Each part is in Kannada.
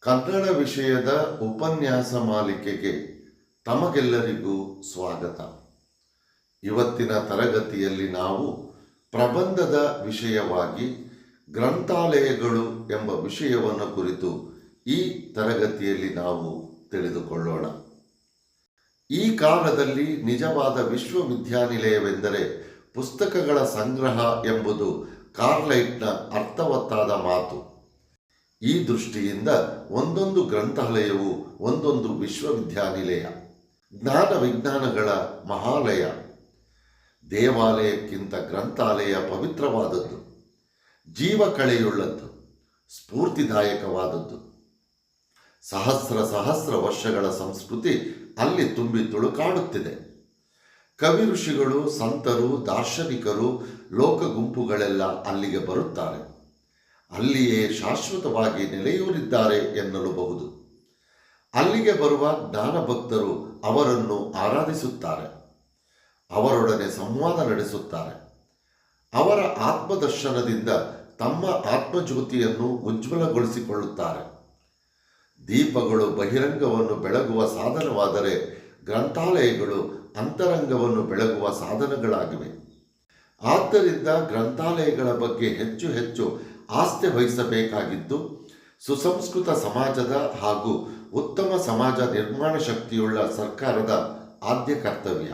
ಕನ್ನಡ ವಿಷಯದ ಉಪನ್ಯಾಸ ಮಾಲಿಕೆಗೆ ತಮಗೆಲ್ಲರಿಗೂ ಸ್ವಾಗತ. ಇವತ್ತಿನ ತರಗತಿಯಲ್ಲಿ ನಾವು ಪ್ರಬಂಧದ ವಿಷಯವಾಗಿ ಗ್ರಂಥಾಲಯಗಳು ಎಂಬ ವಿಷಯವನ್ನು ಕುರಿತು ಈ ತರಗತಿಯಲ್ಲಿ ನಾವು ತಿಳಿದುಕೊಳ್ಳೋಣ. ಈ ಕಾಲದಲ್ಲಿ ನಿಜವಾದ ವಿಶ್ವವಿದ್ಯಾನಿಲಯವೆಂದರೆ ಪುಸ್ತಕಗಳ ಸಂಗ್ರಹ ಎಂಬುದು ಕಾರ್ಲೈಟ್ನ ಅರ್ಥ ಈ ದೃಷ್ಟಿಯಿಂದ ಒಂದೊಂದು ಗ್ರಂಥಾಲಯವು ಒಂದೊಂದು ವಿಶ್ವವಿದ್ಯಾನಿಲಯ, ಜ್ಞಾನ ವಿಜ್ಞಾನಗಳ ಮಹಾಲಯ. ದೇವಾಲಯಕ್ಕಿಂತ ಗ್ರಂಥಾಲಯ ಪವಿತ್ರವಾದದ್ದು, ಜೀವ ಕಳೆಯುಳ್ಳದ್ದು, ಸ್ಫೂರ್ತಿದಾಯಕವಾದದ್ದು. ಸಹಸ್ರ ಸಹಸ್ರ ವರ್ಷಗಳ ಸಂಸ್ಕೃತಿ ಅಲ್ಲಿ ತುಂಬಿ ತುಳುಕಾಡುತ್ತಿದೆ ಕವಿ ಋಷಿಗಳು, ಸಂತರು, ದಾರ್ಶನಿಕರು ಲೋಕ ಗುಂಪುಗಳೆಲ್ಲ ಅಲ್ಲಿಗೆ ಬರುತ್ತಾರೆ. ಅಲ್ಲಿಯೇ ಶಾಶ್ವತವಾಗಿ ನೆಲೆಯೂರಿದ್ದಾರೆ ಎನ್ನಲಬಹುದು. ಅಲ್ಲಿಗೆ ಬರುವ ಜ್ಞಾನಭಕ್ತರು ಅವರನ್ನು ಆರಾಧಿಸುತ್ತಾರೆ. ಅವರೊಡನೆ ಸಂವಾದ ನಡೆಸುತ್ತಾರೆ. ಅವರ ಆತ್ಮದರ್ಶನದಿಂದ ತಮ್ಮ ಆತ್ಮಜ್ಯೋತಿಯನ್ನು ಉಜ್ವಲಗೊಳಿಸಿಕೊಳ್ಳುತ್ತಾರೆ. ದೀಪಗಳು ಬಹಿರಂಗವನ್ನು ಬೆಳಗುವ ಸಾಧನವಾದರೆ ಗ್ರಂಥಾಲಯಗಳು ಅಂತರಂಗವನ್ನು ಬೆಳಗುವ ಸಾಧನಗಳಾಗಿವೆ. ಆದ್ದರಿಂದ ಗ್ರಂಥಾಲಯಗಳ ಬಗ್ಗೆ ಹೆಚ್ಚು ಹೆಚ್ಚು ಆಸ್ಥೆ ವಹಿಸಬೇಕಾಗಿದ್ದು ಸುಸಂಸ್ಕೃತ ಸಮಾಜದ ಹಾಗೂ ಉತ್ತಮ ಸಮಾಜ ನಿರ್ಮಾಣ ಶಕ್ತಿಯುಳ್ಳ ಸರ್ಕಾರದ ಆದ್ಯ ಕರ್ತವ್ಯ.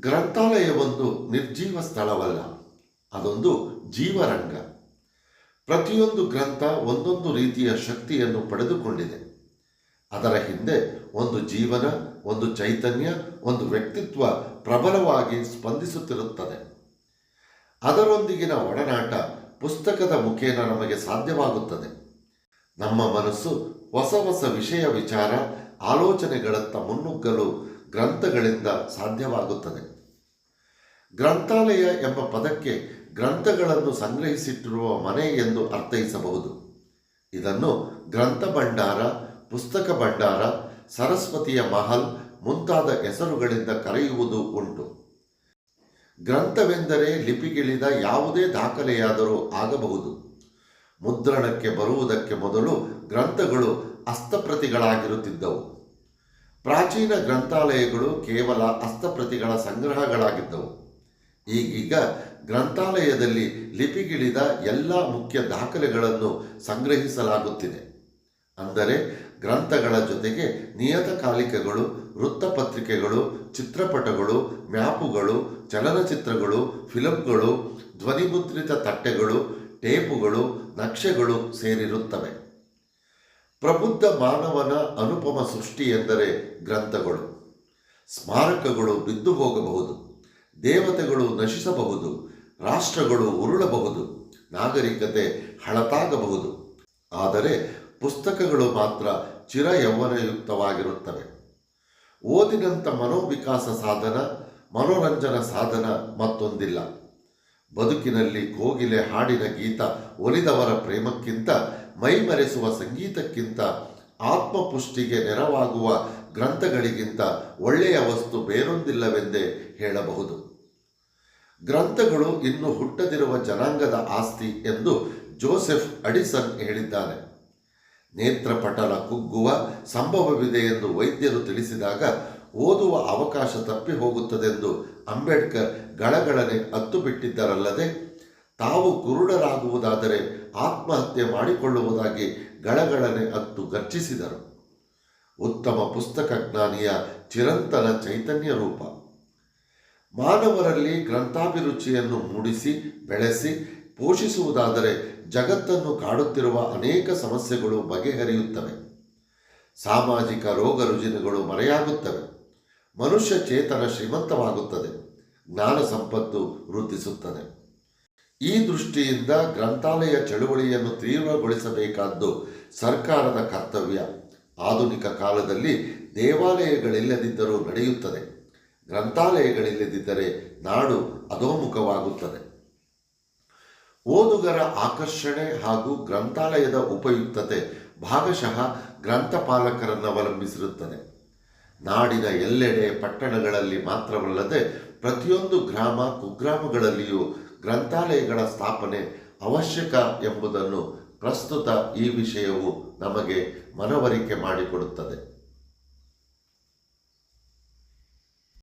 ಗ್ರಂಥಾಲಯವೊಂದು ನಿರ್ಜೀವ ಸ್ಥಳವಲ್ಲ, ಅದೊಂದು ಜೀವರಂಗ. ಪ್ರತಿಯೊಂದು ಗ್ರಂಥ ಒಂದೊಂದು ರೀತಿಯ ಶಕ್ತಿಯನ್ನು ಪಡೆದುಕೊಂಡಿದೆ. ಅದರ ಹಿಂದೆ ಒಂದು ಜೀವನ, ಒಂದು ಚೈತನ್ಯ, ಒಂದು ವ್ಯಕ್ತಿತ್ವ ಪ್ರಬಲವಾಗಿ ಸ್ಪಂದಿಸುತ್ತಿರುತ್ತದೆ. ಅದರೊಂದಿಗಿನ ಒಡನಾಟ ಪುಸ್ತಕದ ಮುಖೇನ ನಮಗೆ ಸಾಧ್ಯವಾಗುತ್ತದೆ. ನಮ್ಮ ಮನಸ್ಸು ಹೊಸ ಹೊಸ ವಿಷಯ ವಿಚಾರ, ಆಲೋಚನೆಗಳತ್ತ ಮುನ್ನುಗ್ಗಲು ಗ್ರಂಥಗಳಿಂದ ಸಾಧ್ಯವಾಗುತ್ತದೆ. ಗ್ರಂಥಾಲಯ ಎಂಬ ಪದಕ್ಕೆ ಗ್ರಂಥಗಳನ್ನು ಸಂಗ್ರಹಿಸಿಟ್ಟಿರುವ ಮನೆ ಎಂದು ಅರ್ಥೈಸಬಹುದು. ಇದನ್ನು ಗ್ರಂಥ ಭಂಡಾರ, ಪುಸ್ತಕ ಭಂಡಾರ, ಸರಸ್ವತಿಯ ಮಹಲ್ ಮುಂತಾದ ಹೆಸರುಗಳಿಂದ ಕರೆಯುವುದು ಉಂಟು. ಗ್ರಂಥವೆಂದರೆ ಲಿಪಿಗಿಳಿದ ಯಾವುದೇ ದಾಖಲೆಯಾದರೂ ಆಗಬಹುದು. ಮುದ್ರಣಕ್ಕೆ ಬರುವುದಕ್ಕೆ ಮೊದಲು ಗ್ರಂಥಗಳು ಹಸ್ತಪ್ರತಿಗಳಾಗಿರುತ್ತಿದ್ದವು ಪ್ರಾಚೀನ ಗ್ರಂಥಾಲಯಗಳು ಕೇವಲ ಹಸ್ತಪ್ರತಿಗಳ ಸಂಗ್ರಹಗಳಾಗಿದ್ದವು. ಈಗೀಗ ಗ್ರಂಥಾಲಯದಲ್ಲಿ ಲಿಪಿಗಿಳಿದ ಎಲ್ಲ ಮುಖ್ಯ ದಾಖಲೆಗಳನ್ನು ಸಂಗ್ರಹಿಸಲಾಗುತ್ತಿದೆ. ಅಂದರೆ ಗ್ರಂಥಗಳ ಜೊತೆಗೆ ನಿಯತಕಾಲಿಕೆಗಳು, ವೃತ್ತಪತ್ರಿಕೆಗಳು, ಚಿತ್ರಪಟಗಳು, ಮ್ಯಾಪುಗಳು, ಚಲನಚಿತ್ರಗಳು, ಫಿಲಂಗಳು, ಧ್ವನಿಮುದ್ರಿತ ತಟ್ಟೆಗಳು, ಟೇಪುಗಳು, ನಕ್ಷೆಗಳು ಸೇರಿರುತ್ತವೆ. ಪ್ರಬುದ್ಧ ಮಾನವನ ಅನುಪಮ ಸೃಷ್ಟಿ ಎಂದರೆ ಗ್ರಂಥಗಳು. ಸ್ಮಾರಕಗಳು ಬಿದ್ದು ಹೋಗಬಹುದು, ದೇವತೆಗಳು ನಶಿಸಬಹುದು, ರಾಷ್ಟ್ರಗಳು ಉರುಳಬಹುದು, ನಾಗರಿಕತೆ ಹಳತಾಗಬಹುದು. ಆದರೆ ಪುಸ್ತಕಗಳು ಮಾತ್ರ ಚಿರ ಯೌವನಯುಕ್ತವಾಗಿರುತ್ತವೆ ಓದಿನಂಥ ಮನೋವಿಕಾಸ ಸಾಧನ, ಮನೋರಂಜನ ಸಾಧನ ಮತ್ತೊಂದಿಲ್ಲ. ಬದುಕಿನಲ್ಲಿ ಕೋಗಿಲೆ ಹಾಡಿನ ಗೀತ ಒಲಿದವರ ಪ್ರೇಮಕ್ಕಿಂತ, ಮೈಮರೆಸುವ ಸಂಗೀತಕ್ಕಿಂತ, ಆತ್ಮಪುಷ್ಟಿಗೆ ನೆರವಾಗುವ ಗ್ರಂಥಗಳಿಗಿಂತ ಒಳ್ಳೆಯ ವಸ್ತು ಬೇರೊಂದಿಲ್ಲವೆಂದೇ ಹೇಳಬಹುದು. ಗ್ರಂಥಗಳು ಇನ್ನು ಹುಟ್ಟದಿರುವ ಜನಾಂಗದ ಆಸ್ತಿ ಎಂದು ಜೋಸೆಫ್ ಅಡಿಸನ್ ಹೇಳಿದ್ದಾನೆ. ನೇತ್ರಪಟಲ ಕುಗ್ಗುವ ಸಂಭವವಿದೆ ಎಂದು ವೈದ್ಯರು ತಿಳಿಸಿದಾಗ ಓದುವ ಅವಕಾಶ ತಪ್ಪಿ ಹೋಗುತ್ತದೆಂದು ಅಂಬೇಡ್ಕರ್ ಗಳಗಳನೆ ಅತ್ತು ಬಿಟ್ಟಿದ್ದರಲ್ಲದೆ ತಾವು ಕುರುಡರಾಗುವುದಾದರೆ ಆತ್ಮಹತ್ಯೆ ಮಾಡಿಕೊಳ್ಳುವುದಾಗಿ ಗಳಗಳನೆ ಅತ್ತು ಗರ್ಜಿಸಿದರು. ಉತ್ತಮ ಪುಸ್ತಕ ಜ್ಞಾನಿಯ ಚಿರಂತನ ಚೈತನ್ಯ ರೂಪ. ಮಾನವರಲ್ಲಿ ಗ್ರಂಥಾಭಿರುಚಿಯನ್ನು ಮೂಡಿಸಿ, ಬೆಳೆಸಿ ಪೋಷಿಸುವುದಾದರೆ ಜಗತ್ತನ್ನು ಕಾಡುತ್ತಿರುವ ಅನೇಕ ಸಮಸ್ಯೆಗಳು ಬಗೆಹರಿಯುತ್ತವೆ. ಸಾಮಾಜಿಕ ರೋಗ ರುಜಿನಗಳು ಮರೆಯಾಗುತ್ತವೆ. ಮನುಷ್ಯ ಚೇತನ ಶ್ರೀಮಂತವಾಗುತ್ತದೆ. ಜ್ಞಾನ ಸಂಪತ್ತು ವೃದ್ಧಿಸುತ್ತದೆ. ಈ ದೃಷ್ಟಿಯಿಂದ ಗ್ರಂಥಾಲಯ ಚಳುವಳಿಯನ್ನು ತೀವ್ರಗೊಳಿಸಬೇಕಾದ್ದು ಸರ್ಕಾರದ ಕರ್ತವ್ಯ. ಆಧುನಿಕ ಕಾಲದಲ್ಲಿ ದೇವಾಲಯಗಳಿಲ್ಲದಿದ್ದರೂ ನಡೆಯುತ್ತದೆ. ಗ್ರಂಥಾಲಯಗಳಿಲ್ಲದಿದ್ದರೆ ನಾಡು ಅಧೋಮುಖವಾಗುತ್ತದೆ. ಓದುಗರ ಆಕರ್ಷಣೆ ಹಾಗೂ ಗ್ರಂಥಾಲಯದ ಉಪಯುಕ್ತತೆ ಭಾಗಶಃ ಗ್ರಂಥಪಾಲಕರನ್ನು ಅವಲಂಬಿಸಿರುತ್ತದೆ. ನಾಡಿನ ಎಲ್ಲೆಡೆ ಪಟ್ಟಣಗಳಲ್ಲಿ ಮಾತ್ರವಲ್ಲದೆ ಪ್ರತಿಯೊಂದು ಗ್ರಾಮ, ಕುಗ್ರಾಮಗಳಲ್ಲಿಯೂ ಗ್ರಂಥಾಲಯಗಳ ಸ್ಥಾಪನೆ ಅವಶ್ಯಕ ಎಂಬುದನ್ನು ಪ್ರಸ್ತುತ ಈ ವಿಷಯವು ನಮಗೆ ಮನವರಿಕೆ ಮಾಡಿಕೊಡುತ್ತದೆ.